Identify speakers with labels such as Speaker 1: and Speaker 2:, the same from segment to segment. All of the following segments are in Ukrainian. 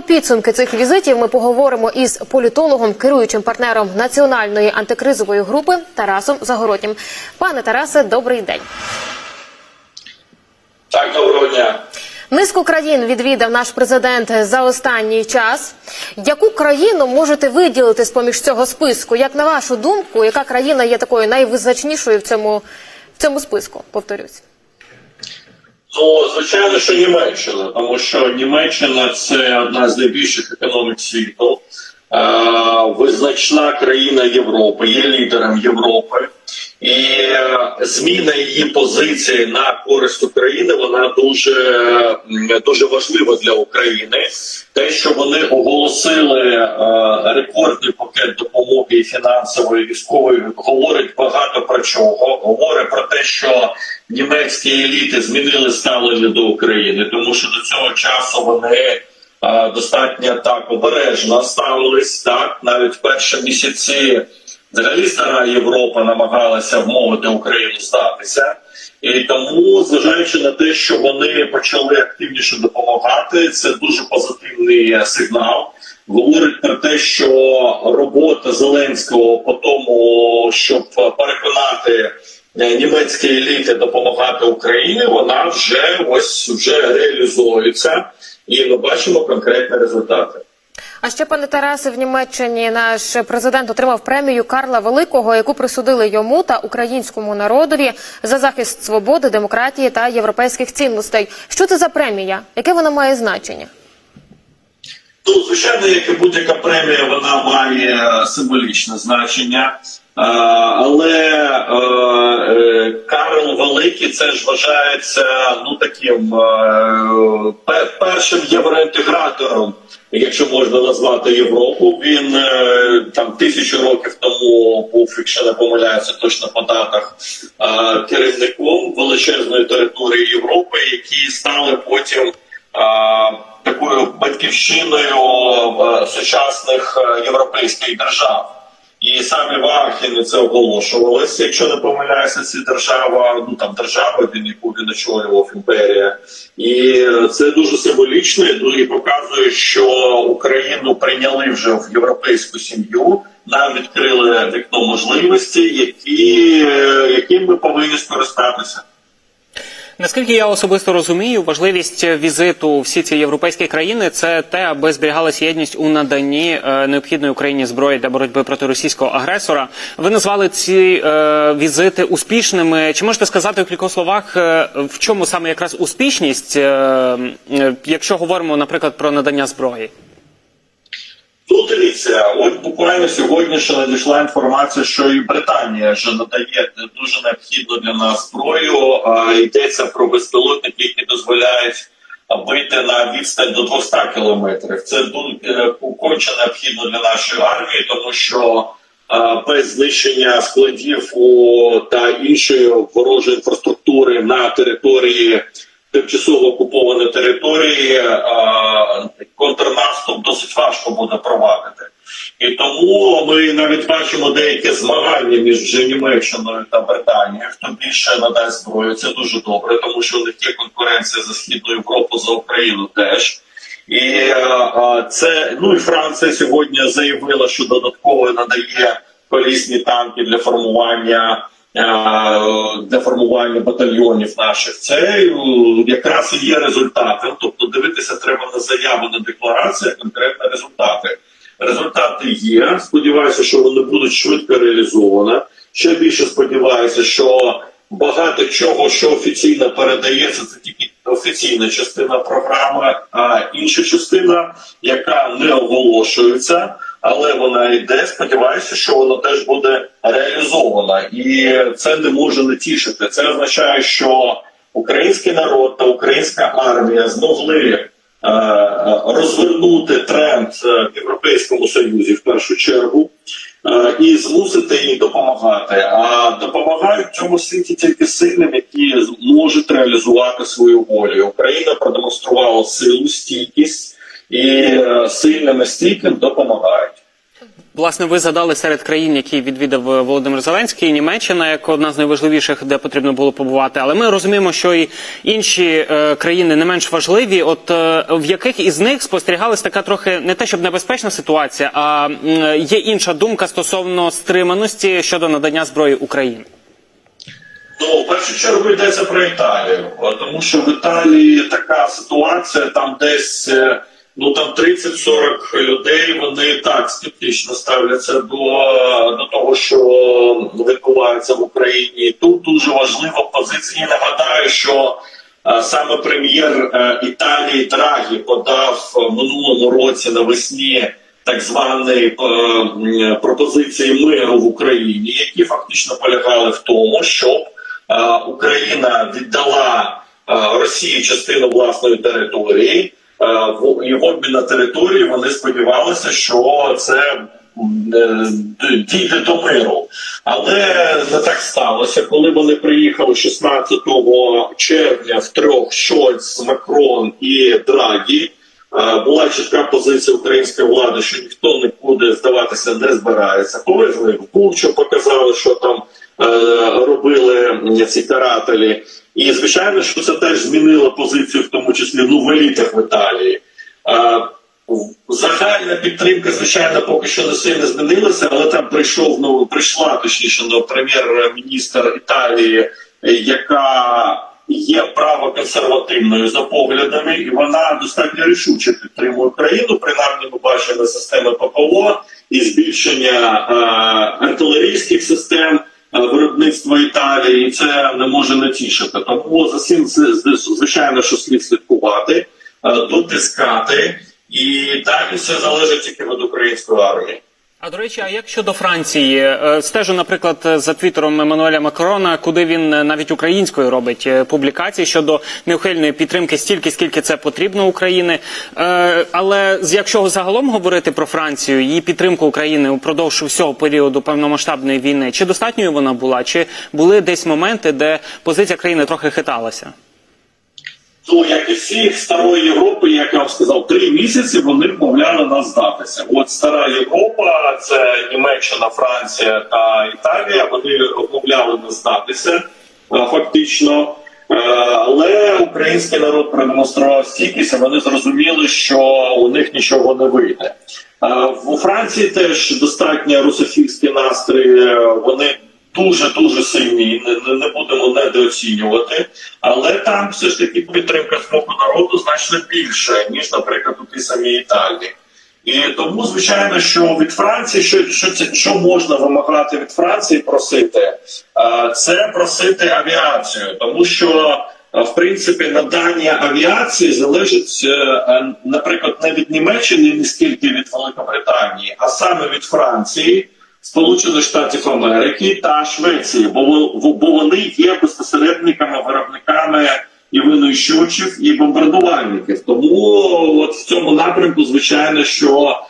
Speaker 1: Про підсумки цих візитів ми поговоримо із політологом, керуючим партнером національної антикризової групи Тарасом Загороднім. Пане Тарасе, добрий день.
Speaker 2: Так, доброго дня.
Speaker 1: Низку країн відвідав наш президент за останній час. Яку країну можете виділити з поміж цього списку? Як на вашу думку, яка країна є такою найвизначнішою в цьому, в цьому списку? Повторюсь.
Speaker 2: Ну, звичайно, що Німеччина, тому що Німеччина це одна з найбільших економік світу, е, визначна країна Європи, є лідером Європи, і е, зміна її позиції на користь України вона дуже, дуже важлива для України. Те, що вони оголосили е, рекордний пакет допомоги фінансової військової, говорить багато про чого. Говорить про те, що німецькі еліти змінили ставлення до України, тому що до цього часу вони е, достатньо так обережно ставились. Так навіть в перші місяці взагалі стара Європа намагалася вмовити Україну здатися. І тому, зважаючи на те, що вони почали активніше допомагати, це дуже позитивний сигнал. Говорить про те, що робота Зеленського по тому, щоб переконати е, німецькі еліти допомагати Україні, вона вже ось вже реалізується, і ми бачимо конкретні результати.
Speaker 1: А ще пане Тарасе, в Німеччині наш президент отримав премію Карла Великого, яку присудили йому та українському народові за захист свободи, демократії та європейських цінностей. Що це за премія? Яке вона має значення?
Speaker 2: Звичайно, як і будь-яка премія, вона має е, символічне значення. Але е, е, Карл Великий це ж вважається ну таким першим євроінтегратором, якщо можна назвати Європу. Він там тисячу років тому був, якщо не помиляюся, точно по датах керівником величезної території Європи, які стали потім. такою батьківщиною сучасних е, європейських держав. І самі Вахіни це оголошувалося. Якщо не помиляюся, ці держава, ну там держава, він яку він очолював імперія, і це дуже символічно і показує, що Україну прийняли вже в європейську сім'ю. Нам відкрили вікно можливості, які, е, яким ми повинні скористатися.
Speaker 3: Наскільки я особисто розумію, важливість візиту у всі ці європейські країни це те, аби зберігалася єдність у наданні е, необхідної Україні зброї для боротьби проти російського агресора. Ви назвали ці е, візити успішними. Чи можете сказати у кількох словах, е, в чому саме якраз успішність, е, е, якщо говоримо, наприклад, про надання зброї?
Speaker 2: Ну, дивіться, от буквально сьогодні ще надійшла інформація, що і Британія вже надає дуже необхідну для нас зброю. Йдеться про безпілотники, які дозволяють а, вийти на відстань до 200 кілометрів. Це е, конче необхідно для нашої армії, тому що без знищення складів та іншої ворожої інфраструктури на території тимчасово окупованої території контрнаступ досить важко буде провадити. І тому ми навіть бачимо деякі змагання між Німеччиною та Британією. Хто більше надасть зброю, це дуже добре, тому що у них є конкуренція за східну Європу за Україну теж. І е, е, це ну і Франція сьогодні заявила, що додатково надає колісні танки для формування. Е, Для формування батальйонів наших це е, якраз і є результатом. Тобто дивитися треба на заяву, на декларацію, а конкретно результати. Результати є. Сподіваюся, що вони будуть швидко реалізовані. Ще більше сподіваюся, що багато чого, що офіційно передається, це тільки офіційна частина програми, а інша частина, яка не оголошується, але вона йде. Сподіваюся, що вона теж буде реалізована, і це не може не тішити. Це означає, що український народ та українська армія змогли е, е, розвернути тренд е, в Європейському Союзі в першу чергу і змусити їй допомагати. А допомагають цьому світі тільки сильним, які можуть реалізувати свою волю. Україна продемонструвала силу, стійкість і е, сильним і стійким допомагають.
Speaker 3: Власне, ви задали серед країн, які відвідав е, Володимир Зеленський, Німеччина як одна з найважливіших, де потрібно було побувати. Але ми розуміємо, що і інші е, країни не менш важливі. От е, в яких із них спостерігалась така трохи не те, щоб небезпечна ситуація, а м, є інша думка стосовно стриманості щодо надання зброї Україні.
Speaker 2: Ну, в першу чергу йдеться про Італію, тому що в Італії така ситуація, там десь е, ну там 30-40 людей, вони так скептично ставляться до, до того, що відбувається в Україні. Тут дуже важлива позиція. Нагадаю, що е, саме прем'єр е, Італії Драгі подав минулому році навесні так звані е, пропозиції миру в Україні, які фактично полягали в тому, щоб е, Україна віддала е, Росії частину власної території. Е, в- І на території вони сподівалися, що це е, дійде до миру. Але не так сталося. Коли вони приїхали 16 червня в трьох Шольц, Макрон і Драгі, е, була чітка позиція української влади, що ніхто нікуди здаватися не збирається. Повезли в Бучу, показали, що там робили ці карателі. І звичайно, що це теж змінило позицію, в тому числі ну, в елітах в Італії. Е, Загальна підтримка, звичайно, поки що не сильно змінилася, але там прийшов ну прийшла точніше ну, прем'єр-міністр Італії, е, яка є правоконсервативною за поглядами, і вона достатньо рішуче підтримує країну. Принаймні, ми бачимо системи ППО і збільшення е, артилерійських систем. Е, Виробництва Італії це не може не тішити. Тому за цим звичайно, що слід слідкувати, е, дотискати, і далі все залежить тільки від української армії.
Speaker 3: А до речі, а як щодо Франції? Е, Стежу, наприклад, за твіттером Еммануеля Макрона, куди він е, навіть українською робить е, публікації щодо неухильної підтримки стільки, скільки це потрібно України. Але якщо загалом говорити про Францію, її підтримку України упродовж всього періоду повномасштабної війни, чи достатньою вона була, чи були десь моменти, де позиція країни трохи хиталася?
Speaker 2: Ну, як і всіх старої Європи, як я вам сказав, три місяці вони вмовляли нас здатися. От стара Європа, це Німеччина, Франція та Італія. Вони вмовляли нас здатися е, фактично. Е, Але український народ продемонстрував стійкість, вони зрозуміли, що у них нічого не вийде. Е, У Франції теж достатньо русофільські настрої. Вони дуже дуже сильні. Не, не, будемо недооцінювати. Але там все ж таки підтримка з боку народу значно більше ніж, наприклад, у тій самій Італії. І тому, звичайно, що від Франції, що, що, це, що можна вимагати від Франції просити, це просити авіацію, тому що. В принципі, надання авіації залежить, е, наприклад, не від Німеччини, не стільки від Великобританії, а саме від Франції, Сполучених Штатів Америки та Швеції, бо, бо вони є безпосередниками, виробниками і винищувачів, і бомбардувальників. Тому от в цьому напрямку, звичайно, що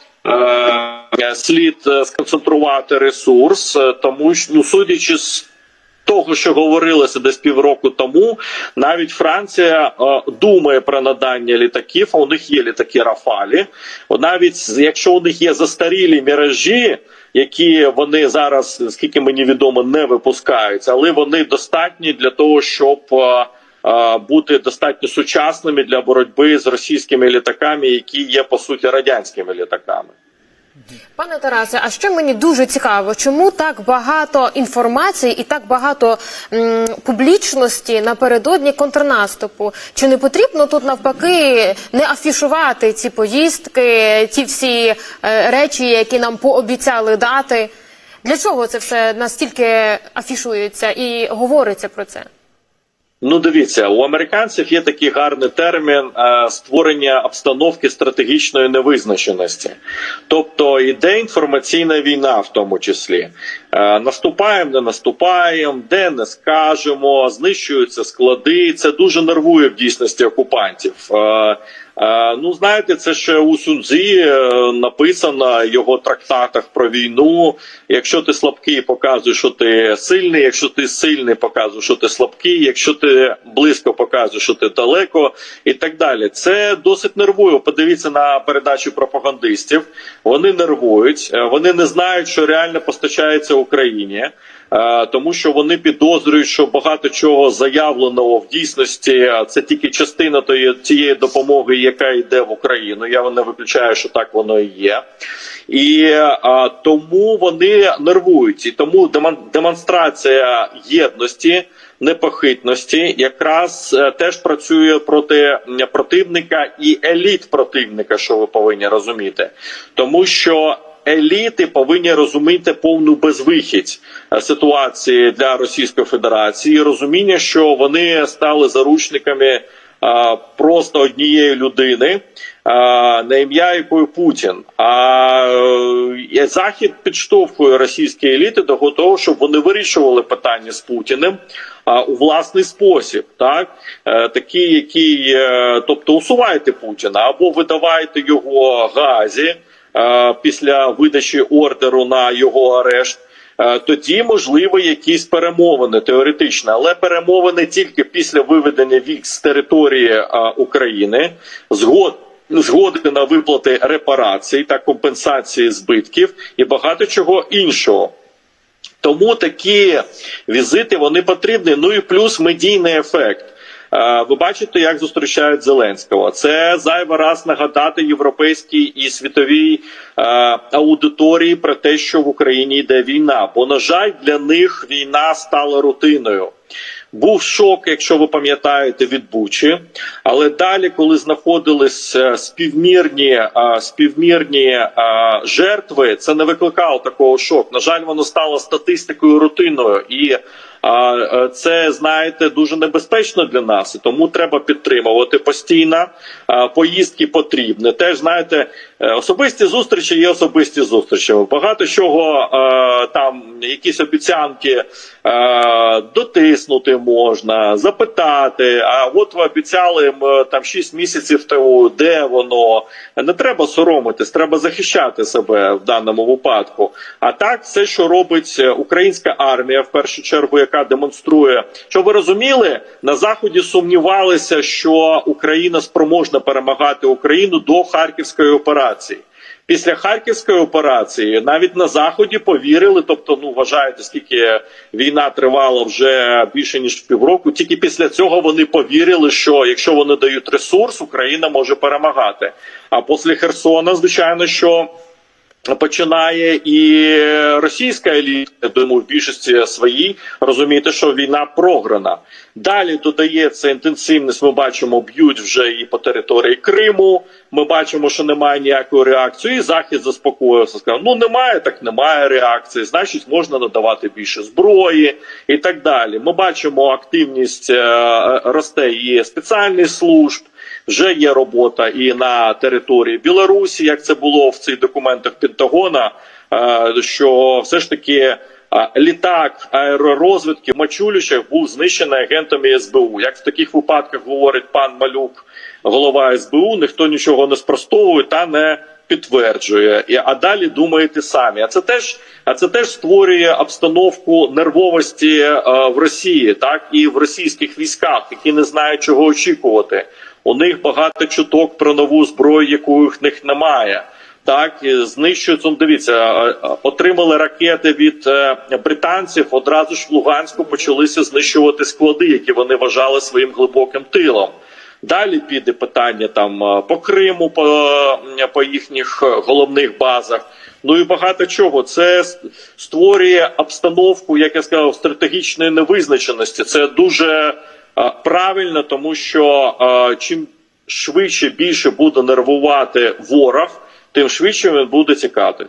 Speaker 2: е, слід е, сконцентрувати ресурс, е, тому що ну, судячи з того, що говорилося десь півроку тому, навіть Франція е, думає про надання літаків. а У них є літаки Рафалі. Навіть якщо у них є застарілі міражі, які вони зараз, скільки мені відомо, не випускаються, але вони достатні для того, щоб е, е, бути достатньо сучасними для боротьби з російськими літаками, які є по суті радянськими літаками.
Speaker 1: Пане Тарасе, а ще мені дуже цікаво, чому так багато інформації і так багато м, публічності напередодні контрнаступу? Чи не потрібно тут навпаки не афішувати ці поїздки, ті всі е, речі, які нам пообіцяли дати? Для чого це все настільки афішується і говориться про це?
Speaker 2: Ну, дивіться, у американців є такий гарний термін е, створення обстановки стратегічної невизначеності. Тобто іде інформаційна війна, в тому числі. Е, наступаємо, не наступаємо, де не скажемо, знищуються склади. Це дуже нервує в дійсності окупантів. Е, Ну, знаєте, це ще у Сунзі е, написано його трактатах про війну. Якщо ти слабкий, показуй, що ти сильний. Якщо ти сильний, показуй, що ти слабкий. Якщо ти близько, показуй, що ти далеко, і так далі. Це досить нервує. Подивіться на передачі пропагандистів. Вони нервують, е, вони не знають, що реально постачається Україні. Е, Тому що вони підозрюють, що багато чого заявленого в дійсності е, це тільки частина тої цієї допомоги, яка йде в Україну. Я не виключаю, що так воно і є, і а, тому вони нервують. І тому демон- демонстрація єдності, непохитності якраз е, теж працює проти противника і еліт противника, що ви повинні розуміти, тому що. Еліти повинні розуміти повну безвихідь е, ситуації для Російської Федерації, розуміння, що вони стали заручниками просто однієї людини, на ім'я якої Путін. А е, Захід підштовхує російські еліти до того, щоб вони вирішували питання з Путіним у власний спосіб, так Е, такий, який, е, тобто усувайте Путіна або видавайте його газі е, після видачі ордеру на його арешт. Е, Тоді можливі якісь перемовини теоретично, але перемовини тільки після виведення вік з території е, України, згод. Згоди на виплати репарацій та компенсації збитків і багато чого іншого. Тому такі візити вони потрібні. Ну і плюс медійний ефект. Е, Ви бачите, як зустрічають Зеленського. Це зайвий раз нагадати європейській і світовій е, аудиторії про те, що в Україні йде війна. Бо, на жаль, для них війна стала рутиною. Був шок, якщо ви пам'ятаєте, від Бучі. Але далі, коли знаходились е, співмірні, співмірні жертви, це не викликало такого шоку. На жаль, воно стало статистикою рутиною, і а, е, це знаєте дуже небезпечно для нас. І тому треба підтримувати постійно. Поїздки потрібні. Теж знаєте, е, особисті зустрічі є особисті зустрічі. Багато чого е, там якісь обіцянки дотиснути можна, запитати. А от ви обіцяли там 6 місяців тому, де воно не треба соромитись, треба захищати себе в даному випадку. А так, все, що робить українська армія, в першу чергу, яка демонструє, що ви розуміли, на заході сумнівалися, що Україна спроможна перемагати Україну до Харківської операції. Після Харківської операції навіть на заході повірили, тобто, ну вважаєте, скільки війна тривала вже більше ніж півроку. Тільки після цього вони повірили, що якщо вони дають ресурс, Україна може перемагати. А після Херсона, звичайно, що починає і російська еліта, думаю, в більшості своїй розуміти, що війна програна. Далі додається інтенсивність. Ми бачимо, б'ють вже і по території Криму. Ми бачимо, що немає ніякої реакції. І захід заспокоївся. Сказав, ну немає, так немає реакції. Значить, можна надавати більше зброї і так далі. Ми бачимо активність е, росте і спеціальних служб. Вже є робота і на території Білорусі, як це було в цих документах Пентагона, е, що все ж таки е, літак аеророзвідки в був знищений агентами СБУ. Як в таких випадках говорить пан Малюк, голова СБУ, ніхто нічого не спростовує та не підтверджує. І а далі думаєте самі. А це теж, а це теж створює обстановку нервовості е, в Росії, так і в російських військах, які не знають чого очікувати. У них багато чуток про нову зброю, якої в них немає. Так знищують он, дивіться, отримали ракети від е, британців. Одразу ж в Луганську почалися знищувати склади, які вони вважали своїм глибоким тилом. Далі піде питання там е, по Криму, по, е, по їхніх головних базах. Ну і багато чого. Це створює обстановку, як я сказав, стратегічної невизначеності. Це дуже правильно, тому що е, чим швидше більше буде нервувати ворог, тим швидше він буде тікати.